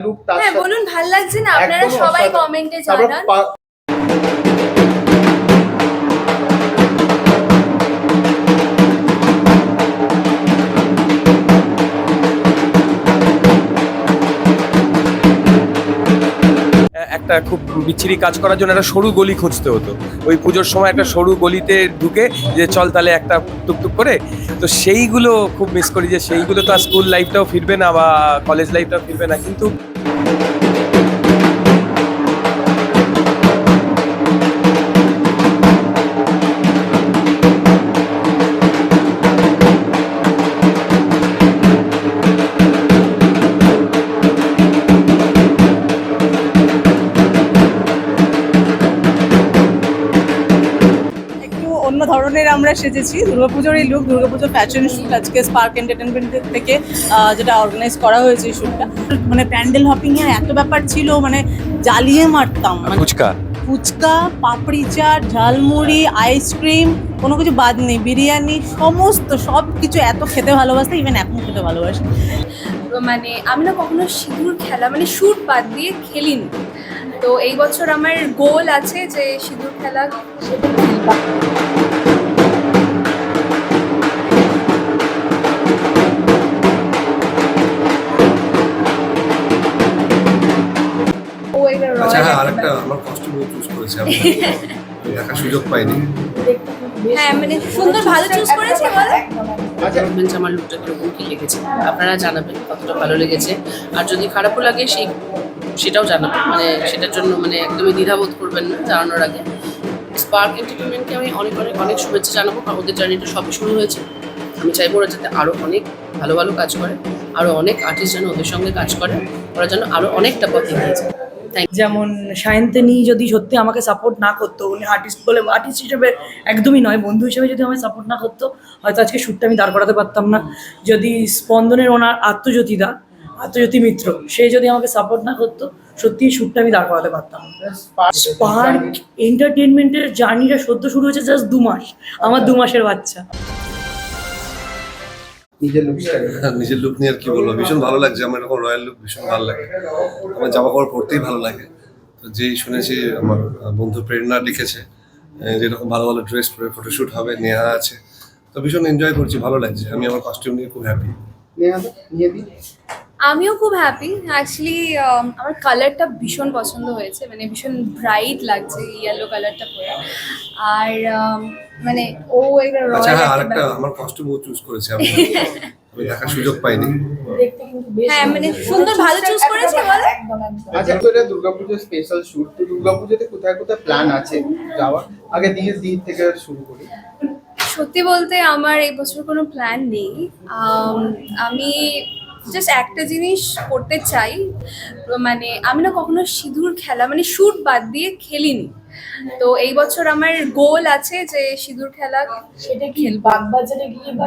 Look তার হ্যাঁ বলুন ভালো লাগছে না? আপনারা সবাই কমেন্টে জানান। একটা খুব বিচ্ছিরি কাজ করার জন্য একটা সরু গলি খুঁজতে হতো। ওই পুজোর সময় একটা সরু গলিতে ঢুকে যে চল তাহলে একটা টুকটুক করে। তো সেইগুলো খুব মিস করি যে সেইগুলো তো আর স্কুল লাইফটাও ফিরবে না বা কলেজ লাইফটাও ফিরবে না। কিন্তু আমরা সেজেছি। দুর্গাপুজোর এই লুক দুর্গাপুজোর ফ্যাশন শুট আজকে স্পার্ক এন্টারটেনমেন্ট থেকে যেটা অর্গানাইজ করা হয়েছে এই শুটটা মানে প্যান্ডেল হপিং এর এত ব্যাপার ছিল মানে জ্বালিয়ে মারতাম। মানে ফুচকা? ফুচকা পাপড়ি চাট ঝালমুড়ি আইসক্রিম কোনো কিছু বাদ নেই। বিরিয়ানি সমস্ত সব কিছু এত খেতে ভালোবাসে ইভেন এখন খেতে ভালোবাসে। মানে আমি না কখনো সিঁদুর খেলা মানে শুট বাদ দিয়ে খেলিনি। তো এই বছর আমার গোল আছে যে সিঁদুর খেলা। আচ্ছা হ্যাঁ আরেকটা আমার কস্টিউম চুজ করেছি আমি। আমি দেখার সুযোগ পাইনি। হ্যাঁ মানে সুন্দর ভালো চুজ করেছে বলো আচ্ছা আমার লুকটা কীরকম কি লেগেছে? আপনারা জানাবেন কতটা ভালো লেগেছে। আর যদি খারাপও লাগে সেই সেটাও জানাবেন। মানে সেটার জন্য মানে একদমই দ্বিধাবোধ করবেন না জানানোর আগে। স্পার্ক এন্টারটেনমেন্টকে আমি অনেক অনেক অনেক শুভেচ্ছা জানাব কারণ ওদের জার্নিটা সবই শুরু হয়েছে। আমি চাইব ওরা যাতে আরও অনেক ভালো ভালো কাজ করে আরও অনেক আর্টিস্ট যেন ওদের সঙ্গে কাজ করে ওরা যেন আরও অনেকটা পথ এগিয়ে যায়। যেমন সায়ন্তিনী যদি সত্যি আমাকে সাপোর্ট না করতো, উনি আর্টিস্ট বলে আর্টিস্ট হিসেবে একদমই নয়, বন্ধু হিসেবে যদি আমাকে সাপোর্ট না করতো, হয়তো আজকে শ্যুটটা আমি দাঁড় করাতে পারতাম না। যদি স্পন্দনের ওনার আত্মজ্যোতি দা, আত্মজ্যোতি মিত্র, সে যদি আমাকে সাপোর্ট না করতো, সত্যি শ্যুটটা আমি দাঁড় করাতে পারতাম না। পার্ক এন্টারটেনমেন্টের জার্নিটা সদ্য শুরু হয়েছে জাস্ট দু মাস, আমার দু মাসের বাচ্চা। নিজের লুক নিজের লুক নিয়ে আর কি বলব? ভীষণ ভালো লাগছে। আমার এরকম রয়্যাল লুক ভীষণ ভালো লাগে। আমার জামা কাপড় পরতেই ভালো লাগে। তো যেই শুনেছি আমার বন্ধু প্রেরণা লিখেছে যে যেরকম ভালো ভালো ড্রেস পরে ফটোশ্যুট হবে নেওয়া আছে। তো ভীষণ এনজয় করছি ভালো লাগছে। আমি আমার কস্টিউম নিয়ে খুব হ্যাপি নিয়ে আমিও খুব হ্যাপি অ্যাকচুয়ালি আমার কালারটা ভীষণ পছন্দ হয়েছে মানে ভীষণ ব্রাইট লাগছে ইয়েলো কালারটা পরে। আর um, মানে ও একটা আচ্ছা হ্যাঁ আরেকটা আমার কস্টিউম ও চুজ করেছি আমি। আমি দেখার সুযোগ পাইনি। হ্যাঁ মানে সুন্দর। ভালো চুজ করেছে বলো। আচ্ছা তো এটা দুর্গাপুজোর স্পেশাল শুট তো দুর্গাপুজোতে কোথায় কোথায় প্ল্যান আছে যাওয়া আগে দিকে দিক থেকে শুরু করি। সত্যি বলতে আমার এই বছর কোনো প্ল্যান নেই। আমি জাস্ট একটা জিনিস করতে চাই মানে আমি না কখনো সিঁদুর খেলা মানে শুট বাদ দিয়ে খেলিনি। তো এই বছর আমার গোল আছে যে সিঁদুর খেলা সেটা কি বাগবাজারে গিয়ে বা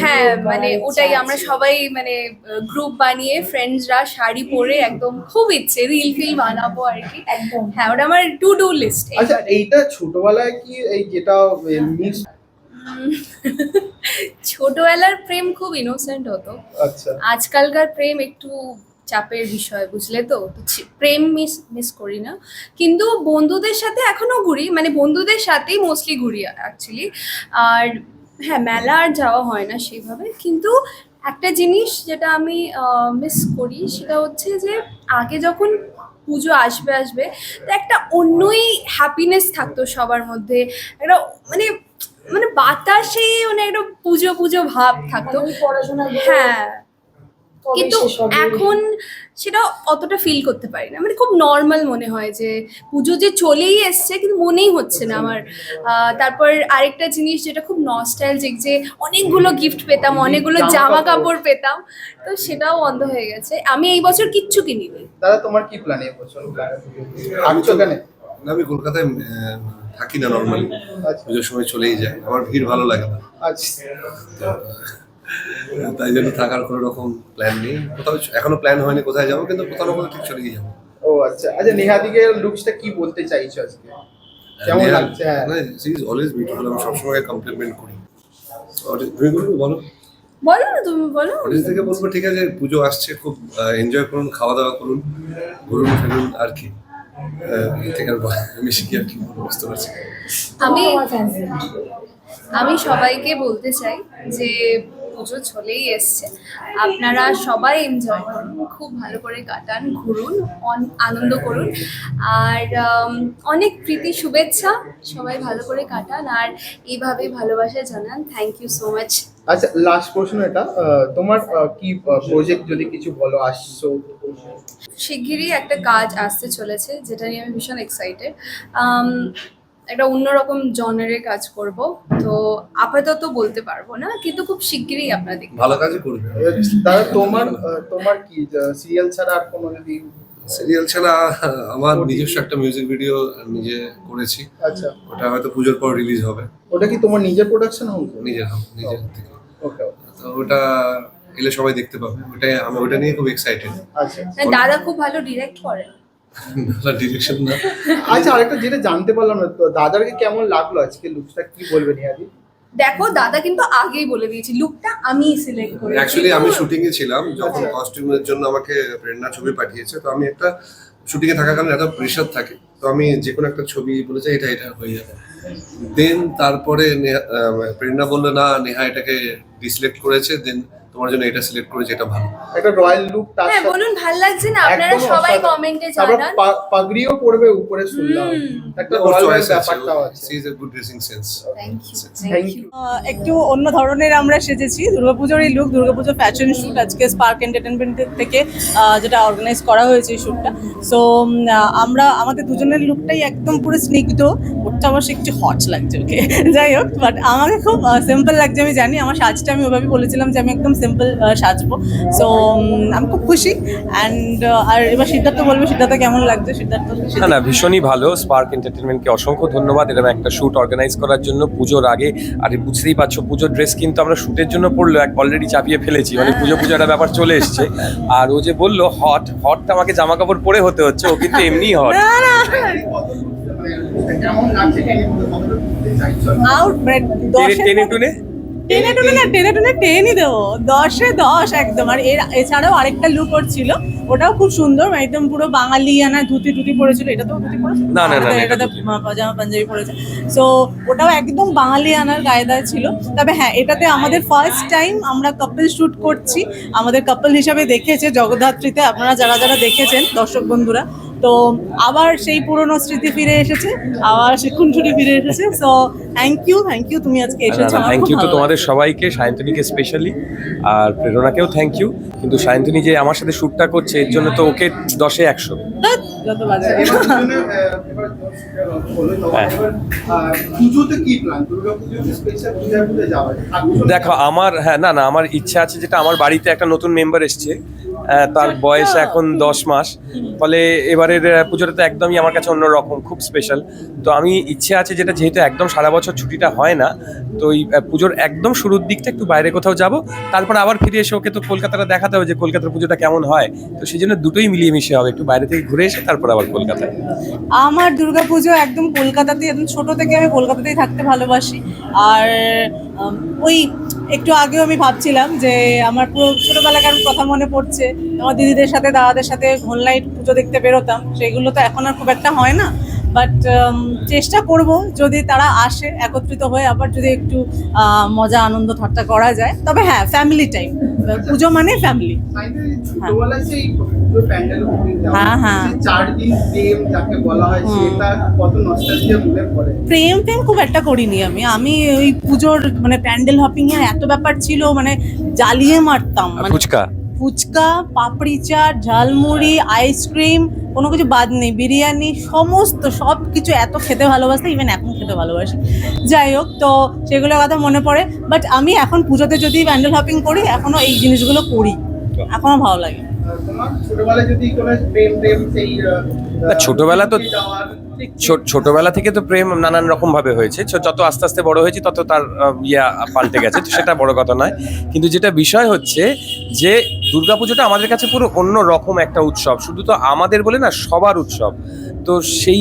হ্যাঁ মানে ওটাই আমরা সবাই মানে গ্রুপ বানিয়ে ফ্রেন্ডসরা শাড়ি পরে একদম খুব ইচ্ছে রিল ফিল বানাবো আর কি। একদম। হ্যাঁ ওটা আমার টু ডু লিস্ট আচ্ছা এইটা ছোটবেলায় কি এই যেটা মিস ছোটবেলার প্রেম খুব ইনোসেন্ট হতো। আচ্ছা। আজকালকার প্রেম একটু চাপের বিষয় বুঝলে তো? প্রেম মিস মিস করি না। কিন্তু বন্ধুদের সাথে এখনও ঘুরি মানে বন্ধুদের সাথেই মোস্টলি ঘুরি অ্যাকচুয়ালি আর হ্যাঁ মেলা আর যাওয়া হয় না সেইভাবে কিন্তু একটা জিনিস যেটা আমি মিস করি সেটা হচ্ছে যে আগে যখন পুজো আসবে আসবে তো একটা অন্যই হ্যাপিনেস থাকতো সবার মধ্যে। একটা মানে মানে বাতাসে মানে একটা পুজো পুজো ভাব থাকতো। মানে হ্যাঁ। কিন্তু এখন সেটা অতটা ফিল করতে পারি না। মানে খুব নর্মাল মনে হয় যে পুজো যে চলেই এসছে কিন্তু মনেই হচ্ছে না আমার। তারপর আরেকটা জিনিস যেটা খুব নস্টাইলজিক যে অনেকগুলো গিফট পেতাম অনেকগুলো জামা কাপড়। পেতাম তো সেটাও বন্ধ হয়ে গেছে। আমি এই বছর কিচ্ছু কিনিনি। দাদা তোমার কি প্ল্যান এই বছর? থাকছো কেন? না, আমি কলকাতায় থাকি না নর্মালি আচ্ছা। পুজোর সময় চলেই যায়। আমার ভিড় ভালো লাগে না। আচ্ছা। তাই জন্য থাকার কোনো রকম প্ল্যান নেই। কোথাও এখনও প্ল্যান হয়নি কোথায় যাব কিন্তু কোথাও না কোথাও ঠিক চলে যাব। ও আচ্ছা। আচ্ছা নেহাদিকে লুকসটা কি বলতে চাইছো আজকে? কেমন লাগছে? হ্যাঁ। সি ইজ অলওয়েজ বিউটিফুল আমি সবসময় কমপ্লিমেন্ট করি। তুমি বলো। বলো না তুমি বলো। অডিয়েন্স থেকে বলব ঠিক আছে পুজো আসছে খুব এনজয় করুন খাওয়া দাওয়া করুন ঘুরুন ফিরুন আর কি। আমি আমি সবাইকে বলতে চাই যে পুজো চলেই এসছে। আপনারা সবাই এনজয় করুন খুব ভালো করে কাটান ঘুরুন অন- আনন্দ করুন। আর অনেক প্রীতি শুভেচ্ছা সবাই ভালো করে কাটান। আর এইভাবে ভালোবাসা জানান। থ্যাংক ইউ সো মাচ আচ্ছা লাস্ট প্রশ্ন এটা তোমার কি প্রজেক্ট যদি কিছু বলো আসছো? শিগগিরই একটা কাজ আসতে চলেছে যেটা নিয়ে আমি ভীষণ এক্সাইটেড একটা অন্যরকম জনারের কাজ করব। তো আপাতত বলতে পারব না কিন্তু খুব শিগগিরই আপনারা দেখবেন ভালো কাজই করবে। দাদা তোমার তোমার কি সিরিয়াল ছাড়া আর কোনো যদি সিরিয়াল ছাড়া আমার নিজস্ব একটা মিউজিক ভিডিও নিজে করেছি। আচ্ছা। ওটা হয়তো পুজোর পর রিলিজ হবে। ওটা কি তোমার নিজের প্রোডাকশন হাউস নিজের নিজের থেকে ওকে তো ওটা এলে সবাই দেখতে পাবে। ওটাই আমি ওটা নিয়ে খুব এক্সাইটেড আচ্ছা। না, দাদা খুব ভালো ডিরেক্ট করেন। ডিরেকশন না। আচ্ছা আরেকটা যেটা জানতে পারলাম না তো দাদারকে কেমন লাগল আজকে লুকসটা কি বলবেন ইয়াদি দেখো দাদা কিন্তু আগেই বলে দিয়েছি লুকটা আমি সিলেক্ট করেছি। অ্যাকচুয়ালি আমি শুটিং এ ছিলাম যখন। কস্টিউমের জন্য আমাকে প্রেরণা ছবি পাঠিয়েছে তো আমি একটা শুটিং এ থাকাকালীন এত প্রেশার থাকে। তো আমি যে কোনো একটা ছবি বলেছি এটা এটা হয়ে যাবে। দেন তারপরে নেহা- প্রেরণা বলল না নেহা এটাকে ডিসিলেক্ট করেছে। দেন তোমার জন্য এটা সিলেক্ট করেছে এটা ভালো। একটা রয়্যাল লুক তার হ্যাঁ বলুন ভালো লাগছে না? আপনারা সবাই কমেন্টে জানান। পাগড়িও পরবে উপরে শুনলাম একটা রয়্যাল চয়েস আছে ব্যাপারটাও আছে। She is a good dressing sense thank you thank you একটু অন্য ধরনের আমরা সেজেছি। দুর্গাপুজোর এই লুক দুর্গাপুজো ফ্যাশন শ্যুট আজকে স্পার্ক এন্টারটেনমেন্ট থেকে আহ, যেটা অর্গানাইজ করা হয়েছে এই শ্যুটটা সো আমরা আমাদের দুজনের লুকটাই একদম পুরো স্নিগ্ধ। ওটা অবশ্য একটু হট লাগছে ওকে যাই হোক বাট আমাকে খুব সিম্পল লাগছে আমি জানি। আমার সাজটা আমি ওভাবে বলেছিলাম যে আমি একদম সিম্পল সাজবো। সো আমি খুব খুশি। অ্যান্ড আর এবার সিদ্ধার্থ বলবে সিদ্ধার্থ কেমন লাগছে? সিদ্ধার্থ না না ভীষণই ভালো। স্পার্ক এন্টারটেনমেন্টকে অসংখ্য ধন্যবাদ। এরকম একটা শ্যুট অর্গানাইজ করার জন্য পুজোর আগে আর বুঝতেই পারছ পুজোর ড্রেস কিন্তু আমরা শ্যুটের জন্য পড়ল এক অলরেডি চাপিয়ে ফেলেছি। মানে পুজো পুজো একটা ব্যাপার চলে এসছে। আর ও যে বলল হট হটটা আমাকে জামা কাপড় পরে হতে হচ্ছে। ও কিন্তু এমনি হট? আউট টেনে টেনে? টুনে টেনে না টেনে টুনে টেনই দেবো দশে দশ একদম। আর এর এছাড়াও আরেকটা লুক ওর ছিল। ওটাও খুব সুন্দর একদম পুরো বাঙালি আনা ধুতি টুতি পরেছিল। এটা তো ধুতি পরেছিল না, না, এটা এটা তো পাজামা পাঞ্জাবি পরেছে। সো ওটাও একদম বাঙালি আনার কায়দায় ছিল। তবে হ্যাঁ এটাতে আমাদের ফার্স্ট টাইম আমরা কাপল শুট করছি। আমাদের কাপল হিসাবে দেখেছে জগদ্ধাত্রীতে। আপনারা যারা যারা দেখেছেন দর্শক বন্ধুরা তো আবার সেই পুরনো স্মৃতি ফিরে এসেছে আবার সে খুনছুটি ফিরে এসেছে। So thank you thank you তুমি আজকে এসেছ। আমার থ্যাংক ইউ তো তোমাদের সবাইকে সায়ন্তনীকে স্পেশালি আর প্রেরণাকেও থ্যাংক ইউ কিন্তু সায়ন্তনী যে আমার সাথে শ্যুটটা করছে এর জন্য তো ওকে দশে একশো। হ্যাঁ। দেখো আমার হ্যাঁ না না আমার ইচ্ছা আছে যেটা আমার বাড়িতে একটা নতুন মেম্বার এসছে। তার বয়স এখন দশ মাস। ফলে এবারের পুজোটা তো একদমই আমার কাছে অন্যরকম, খুব স্পেশাল তো আমি ইচ্ছে আছে যেটা, যেহেতু একদম সারা বছর ছুটিটা হয় না, তো এই পুজোর একদম শুরুর দিকটা একটু বাইরে কোথাও যাব, তারপর আবার ফিরে এসে ওকে তো কলকাতাটা দেখাতে হবে যে কলকাতার পুজোটা কেমন হয়। তো সেই জন্য দুটোই মিলিয়ে মিশে হবে, একটু বাইরে থেকে ঘুরে এসে তারপর আবার কলকাতায়। আমার দুর্গাপুজো একদম কলকাতাতেই, একদম ছোট থেকে আমি কলকাতাতেই থাকতে ভালোবাসি। আর ওই একটু আগেও আমি ভাবছিলাম যে আমার পুরো ছোটবেলাকার কথা মনে পড়ছে। আমার দিদিদের সাথে, দাদাদের সাথে অনলাইন পুজো দেখতে বেরোতাম। সেগুলো তো এখন আর খুব একটা হয় না। বাট চেষ্টা করব যদি তারা আসে একত্রিত হয়ে আবার যদি একটু মজা আনন্দ ঠাট্টা করা যায়। তবে হ্যাঁ ফ্যামিলি টাইম পুজো মানে ফ্যামিলি হ্যাঁ, হ্যাঁ। প্রেম প্রেম খুব একটা করিনি আমি। আমি ওই পুজোর মানে প্যান্ডেল হপিং এর এত ব্যাপার ছিল মানে জ্বালিয়ে মারতাম। মানে ফুচকা? ফুচকা পাপড়ি চাট ঝালমুড়ি আইসক্রিম কোনো কিছু বাদ নেই বিরিয়ানি সমস্ত সব কিছু এত খেতে ভালোবাসি ইভেন এখন খেতে ভালোবাসি। যাই হোক তো সেগুলোর কথা মনে পড়ে বাট আমি এখন পুজোতে যদি প্যান্ডেল হপিং করি এখনও এই জিনিসগুলো করি। এখনও ভালো লাগে। আহ, তোমার ছোটবেলায় যদি কোনো প্রেম প্রেম সেই আহ, না, ছোটবেলা তো- ছোটবেলা থেকে তো প্রেম নানান রকম ভাবে হয়েছে। যত আস্তে আস্তে বড় হয়েছে তত তার ইয়া পাল্টে গেছে। তো সেটা বড় কথা নয়। কিন্তু যেটা বিষয় হচ্ছে যে দুর্গাপুজোটা আমাদের কাছে পুরো অন্য রকম একটা উৎসব। শুধু তো আমাদের বলে না, সবার উৎসব। তো সেই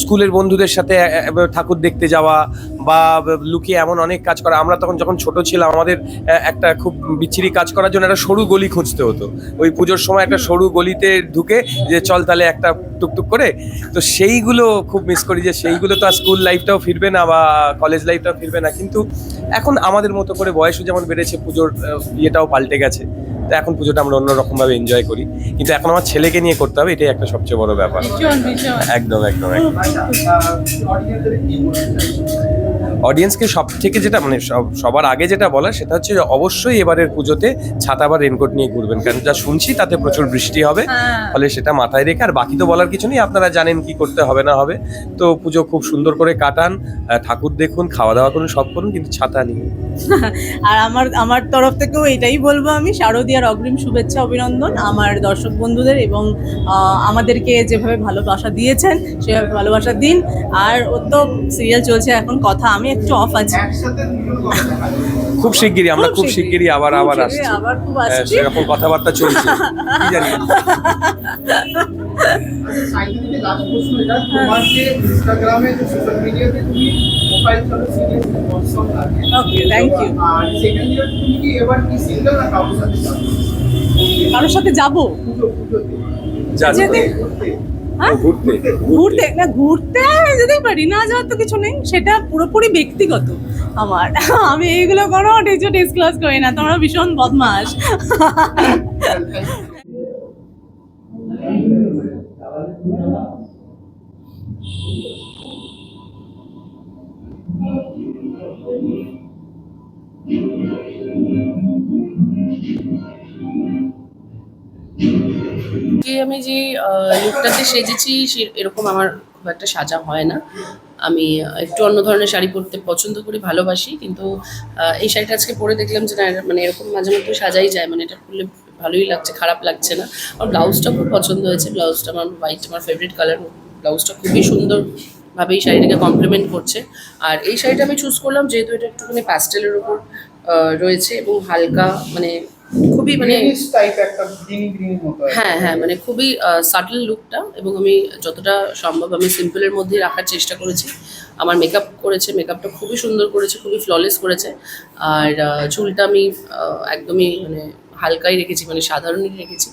স্কুলের বন্ধুদের সাথে ঠাকুর দেখতে যাওয়া বা লুকিয়ে এমন অনেক কাজ করা। আমরা তখন যখন ছোট ছিলাম, আমাদের একটা খুব বিচ্ছিরি কাজ করার জন্য একটা সরু গলি খুঁজতে হতো। ওই পুজোর সময় একটা সরু গলিতে ঢুকে যে চল তাহলে একটা টুকটুক করে। তো সেইগুলো খুব মিস করি যে সেইগুলো তো আর স্কুল লাইফটাও ফিরবে না বা কলেজ লাইফটাও ফিরবে না। কিন্তু এখন আমাদের মতো করে বয়সও যেমন বেড়েছে, পুজোর ইয়েটাও পাল্টে গেছে। তো এখন পুজোটা আমরা অন্যরকমভাবে এনজয় করি। কিন্তু এখন আমার ছেলেকে নিয়ে করতে হবে এটাই একটা সবচেয়ে বড় ব্যাপার। একদম একদম একদম। অডিয়েন্সকে সব থেকে যেটা মানে সবার আগে যেটা বলা সেটা হচ্ছে অবশ্যই এবারের পুজোতে ছাতা বা রেনকোট নিয়ে ঘুরবেন। কারণ যা শুনছি তাতে প্রচুর বৃষ্টি হবে। ফলে সেটা মাথায় রেখে আর বাকি তো বলার কিছু নেই আপনারা জানেন কি করতে হবে না হবে। তো পুজো খুব সুন্দর করে কাটান ঠাকুর দেখুন খাওয়া দাওয়া করুন সব করুন কিন্তু ছাতা নিয়ে। আর আমার আমার তরফ থেকেও এটাই বলব আমি শারদীয়ার অগ্রিম শুভেচ্ছা অভিনন্দন আমার দর্শক বন্ধুদের এবং আমাদেরকে যেভাবে ভালোবাসা দিয়েছেন সেভাবে ভালোবাসা দিন। আর ও তো সিরিয়াল চলছে এখন কথা আমি একটু অফ আছি। খুব শিগগিরই আমরা খুব শিগগিরই আবার আবার আসছি। আবার খুব হ্যাঁ, আসছি। সেরকম কথাবার্তা চলছে। কি জানি। কারোর সাথে যাবে? যেতে ঘুরতে হ্যাঁ? ঘুরতে ঘুরতে। না ঘুরতে যেতেই পারি না যাওয়ার তো কিছু নেই সেটা পুরোপুরি ব্যক্তিগত। আমার আমি এইগুলো কোনো ডেচ ডিসক্লাস করি না তোমরা ভীষণ বদমাস আমি যে লুকটাতে সেজেছি, সে এরকম আমার খুব একটা সাজা হয় না। আমি একটু অন্য ধরনের শাড়ি পরতে পছন্দ করি, ভালোবাসি, কিন্তু এই শাড়িটা আজকে পরে দেখলাম যে না মানে এরকম মাঝে মধ্যে সাজাই যায় মানে এটা পরলে ভালোই লাগছে, খারাপ লাগছে না। আমার ব্লাউজটা খুব পছন্দ হয়েছে, ব্লাউজটা আমার হোয়াইট আমার ফেভারিট কালার ব্লাউজটা খুবই সুন্দর ভাবে এই শাড়িটাকে কমপ্লিমেন্ট করছে। আর এই শাড়িটা আমি চুজ করলাম, যেহেতু এটা একটুখানি প্যাস্টেলের ওপর রয়েছে এবং হালকা মানে খুবই মানে। হ্যাঁ হ্যাঁ মানে খুবই সাটল লুকটা এবং আমি যতটা সম্ভব আমি সিম্পলের মধ্যেই রাখার চেষ্টা করেছি। আমার মেকআপ করেছে মেকআপটা খুবই সুন্দর করেছে খুবই ফ্ললেস করেছে। আর চুলটা আমি একদমই মানে হালকাই রেখেছি মানে সাধারণই রেখেছি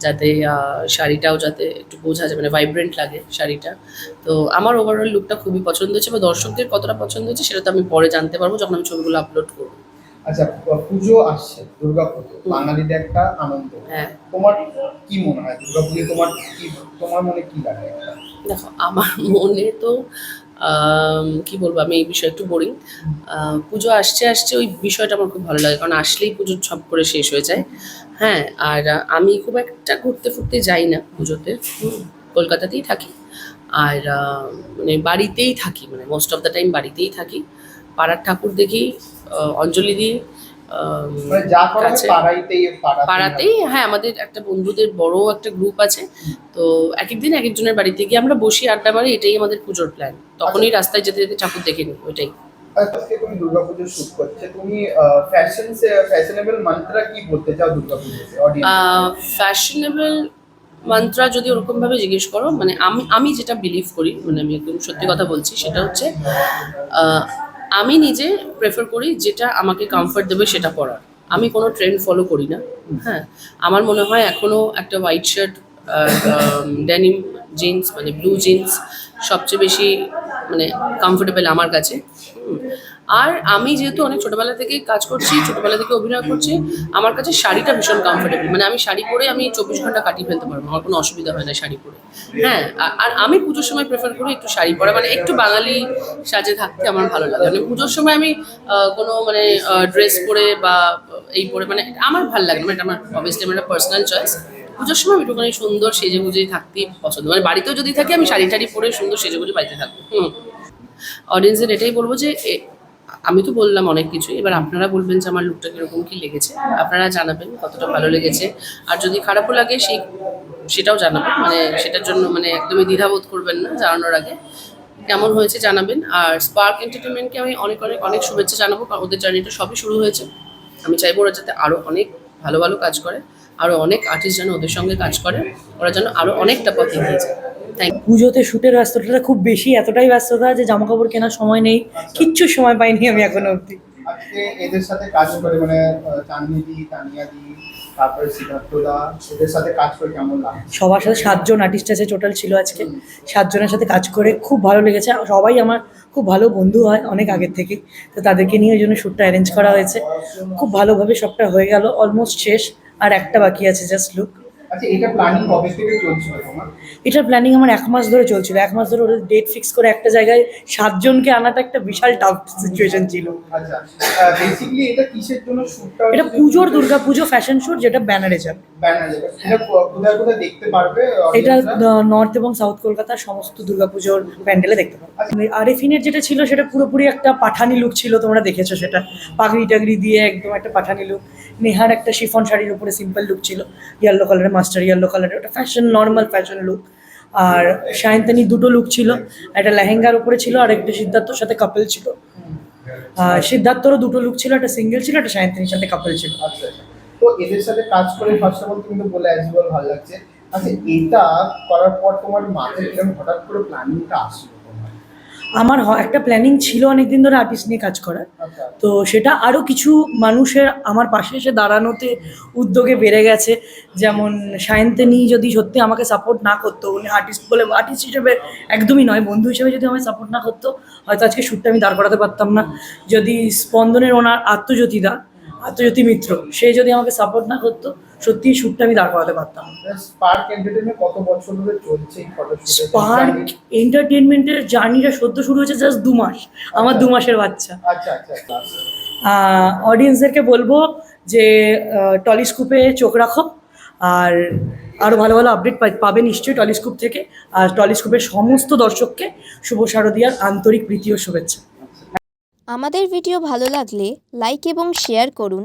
যাতে আহ, শাড়িটাও যাতে একটু বোঝা যায় মানে ভাইব্রেন্ট লাগে শাড়িটা। তো আমার ওভারঅল লুকটা খুবই পছন্দ হয়েছে বা দর্শকদের কতটা পছন্দ হয়েছে সেটা তো আমি পরে জানতে পারব যখন আমি ছবিগুলো আপলোড করব। আচ্ছা পুজো আসছে দুর্গা পুজো বাঙালিদের একটা আনন্দ। হ্যাঁ। তোমার কি মনে হয় দুর্গা পুজো তোমার কি তোমার মনে কি লাগে দেখো আমার মনে তো কি বলব আমি এই বিষয়ে একটু বোরিং পুজো আসছে আসছে ওই বিষয়টা আমার খুব ভালো লাগে কারণ আসলেই পুজো ছপ করে শেষ হয়ে যায়। হ্যাঁ আর আমি খুব একটা ঘুরতে ফুরতে যাই না পুজোতে। কলকাতাতেই থাকি। আর মানে বাড়িতেই থাকি মানে মোস্ট অফ দ্য টাইম বাড়িতেই থাকি। পাড়ার ঠাকুর দেখি অঞ্জলি দিই মানে পাড়াতেই হ্যাঁ। আমাদের একটা বন্ধুদের বড় একটা গ্রুপ আছে। তো এক একদিন এক একজনের বাড়িতে গিয়ে আমরা বসি আড্ডা মারি এটাই আমাদের পুজোর প্ল্যান তখনই রাস্তায় যেতে যেতে ঠাকুর দেখে নিই ওইটাই আজকে তুমি দুর্গাপুজো শুট করছে তুমি ফ্যাশন ফ্যাশনেবল মন্ত্রা কি বলতে চাও দুর্গাপুজোতে ফ্যাশনেবল মান্ত্রা যদি ওরকমভাবে জিজ্ঞেস করো মানে আমি আমি যেটা বিলিভ করি মানে আমি একদম সত্যি কথা বলছি সেটা হচ্ছে আমি নিজে প্রেফার করি যেটা আমাকে কমফর্ট দেবে সেটা পরার। আমি কোনো ট্রেন্ড ফলো করি না হ্যাঁ। আমার মনে হয় এখনও একটা হোয়াইট শার্ট ডেনিম জিন্স মানে ব্লু জিন্স সবচেয়ে বেশি মানে কমফোর্টেবল আমার কাছে। আর আমি যেহেতু অনেক ছোটবেলা থেকেই কাজ করছি, ছোটবেলা থেকে অভিনয় করছি, আমার কাছে শাড়িটা ভীষণ কমফোর্টেবল মানে আমি শাড়ি পরে আমি চব্বিশ ঘণ্টা কাটিয়ে ফেলতে পারব, আমার কোনো অসুবিধা হয় না শাড়ি পরে। হ্যাঁ আর আমি পুজোর সময় প্রেফার করি একটু শাড়ি পরা মানে একটু বাঙালি সাজে থাকতে আমার ভালো লাগে। মানে পুজোর সময় আমি কোনো মানে ড্রেস পরে বা, এই পরে মানে আমার ভালো লাগে না মানে এটা আমার অবভিয়াসলি আমার একটা পার্সোনাল চয়েস পুজোর সময় আমি একটুখানি সুন্দর সেজে গুজেই থাকতেই পছন্দ মানে বাড়িতেও যদি থাকি আমি শাড়ি টাড়ি পরে সুন্দর সেজে গুজে বাড়িতে থাকব, হুম। অডিয়েন্সের এটাই বলব যে আমি তো বললাম অনেক কিছু এবার আপনারা বলবেন যে আমার লুকটা কীরকম, কি লেগেছে? আপনারা জানাবেন কতটা ভালো লেগেছে। আর যদি খারাপও লাগে, সেই, সেটাও জানাবেন। মানে সেটার জন্য মানে একদমই দ্বিধাবোধ করবেন না জানানোর আগে। কেমন হয়েছে জানাবেন। আর স্পার্ক এন্টারটেনমেন্টকে আমি অনেক অনেক অনেক শুভেচ্ছা জানাব, কারণ ওদের জার্নিটা সবই শুরু হয়েছে। আমি চাইব ওরা যাতে আরও অনেক ভালো ভালো কাজ করে আরও অনেক আর্টিস্ট যেন ওদের সঙ্গে কাজ করে, ওরা যেন আরও অনেকটা পথ এগিয়ে যায়। পুজোতে শুটের ব্যস্ততাটা খুব বেশি এতটাই ব্যস্ততা যে জামা কাপড় কেনার সময় নেই কিচ্ছু সময় পাইনি আমি এখনও অবধি। আজকে এদের সাথে কাজ করে মানে আহ, চাঁদনি দি তানিয়া দি তারপরে সিদ্ধার্থ এদের সাথে কাজ করে কেমন লাগে সবার সাথে সাতজন আর্টিস্ট আছে টোটাল ছিল আজকে। সাতজনের সাথে কাজ করে খুব ভালো লেগেছে। আর সবাই আমার খুব ভালো বন্ধু হয় অনেক আগের থেকে। তো তাদেরকে নিয়ে ওই জন্য শ্যুটটা অ্যারেঞ্জ করা হয়েছে। খুব ভালোভাবে সবটা হয়ে গেল অলমোস্ট শেষ। আর একটা বাকি আছে জাস্ট লুক আচ্ছা এটা প্ল্যানিং কবে থেকে চলছিল তোমার? এটার প্ল্যানিং আমার এক মাস ধরে চলছিল। এক মাস ধরে ওদের ডেট ফিক্স করে একটা জায়গায় সাতজনকে আনাটা একটা বিশাল টাফ সিচুয়েশন ছিল। আচ্ছা এটা পুজোর দুর্গা পুজো ফ্যাশন শুট যেটা ব্যানারে যাবে। এটা? নর্থ এবং সাউথ কলকাতার সমস্ত দুর্গাপুজোর প্যান্ডেলে দেখতে পাবো। আরেফিনের যেটা ছিল সেটা পুরোপুরি একটা পাঠানি লুক ছিল তোমরা দেখেছ সেটা। পাগড়ি টাগড়ি দিয়ে একদম একটা পাঠানি লুক নেহার একটা শিফন শাড়ির উপরে সিম্পল লুক ছিল। ইয়েলো কালারের মাস্টার ইয়েলো কালারের ওটা ফ্যাশন নর্মাল ফ্যাশন লুক আর সায়ন্তানি দুটো লুক ছিল। একটা লেহেঙ্গার উপরে ছিল, আর একটা সিদ্ধার্থর সাথে কাপেল ছিল। সিদ্ধার্থরও দুটো লুক ছিল, একটা সিঙ্গেল ছিল, একটা সায়ন্তানির সাথে কাপেল ছিল। আচ্ছা আচ্ছা। তো এদের সাথে কাজ করে ফার্স্ট অফ অল তুমি তো বলে অ্যাজ ভালো লাগছে। আচ্ছা এটা করার পর তোমার মাথায় হঠাৎ করে প্ল্যানিংটা আসলো? আমার একটা প্ল্যানিং ছিল অনেকদিন ধরে আর্টিস্ট নিয়ে কাজ করার। আচ্ছা। তো সেটা আরও কিছু মানুষের আমার পাশে এসে দাঁড়ানোতে উদ্যোগে বেড়ে গেছে। যেমন সায়ন্তিনী যদি সত্যি আমাকে সাপোর্ট না করতো উনি আর্টিস্ট বলে আর্টিস্ট হিসেবে একদমই নয় বন্ধু হিসেবে যদি আমাকে সাপোর্ট না করতো হয়তো আজকে শ্যুটটা আমি দাঁড় করাতে পারতাম না। যদি স্পন্দনের ওনার আত্মজ্যোতি দা আত্মজ্যোতি মিত্র সে যদি আমাকে সাপোর্ট না করতো সত্যি শ্যুটটা আমি দাঁড় করাতে পারতাম। স্পার্ক এন্টারটেইনমেন্ট কত বছর ধরে চলছে স্পার্ক এন্টারটেনমেন্টের জার্নিটা সদ্য শুরু হয়েছে জাস্ট দু মাস। আমার দু মাসের বাচ্চা। আচ্ছা আচ্ছা আচ্ছা। অডিয়েন্সদেরকে বলব যে টলিস্কোপে চোখ রাখো। আর আরও ভালো ভালো আপডেট পাবে নিশ্চয়ই টলিস্কোপ থেকে। আর টলিস্কোপের সমস্ত দর্শককে শুভ শারদীয়ার আন্তরিক প্রীতি ও শুভেচ্ছা। আমাদের ভিডিও ভালো লাগলে লাইক এবং শেয়ার করুন।